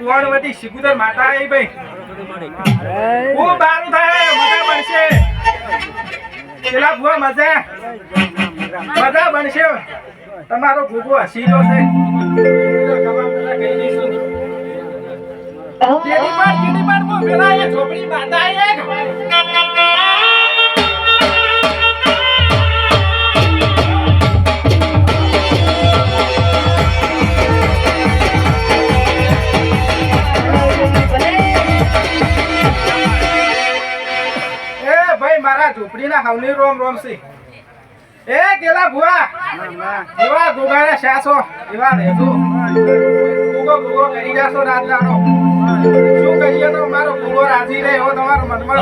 માતાજી શિકુદર માતા આવી ભાઈ. ખૂબ બારું થાય મજા બનશે. પેલા ભૂવા મજા. મજા બનશે. તમારો ભૂગો છે. બો પેલા એ ઝોપડી માતા ઝૂંપડીના હાવની રોમ રોમ છે. એ કેલા ભુવા? એવા ગોગાના શાસો એવા રહેજો ગોગો ગોગો કરી જાશો રાતદાનો શું કરીએ તો મારો ગોગો રાજી રહે એવો તમારો મનમાં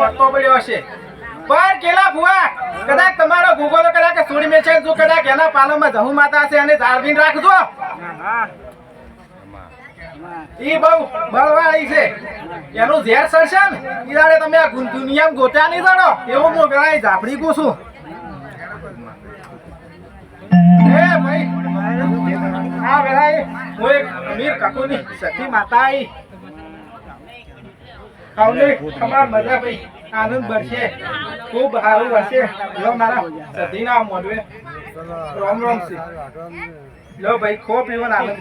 પડતો પડ્યો હશે. પણ કેલા ભુવા કદાચ તમારો ગોગો તો કદાચ સોડી મેં જો કદાચ એના પાલનમાં જહુ માતા હશે અને જાળવીને રાખજો. ઈ બહુ બળવાળી છે. એનું ઝેર સરશે ને, ઈ દાડે તમે આ દુનિયામાં ગોત્યા નહીં જાણો? એવું હું પેલા ઝાપડી છું એ તમાર મજા ભાઈ આનંદ ભરશે ખૂબ સારું હશે. લો મારા સતીના મોઢવે. રોમ રોમ લો ભાઈ, ખો પીવાનો આનંદ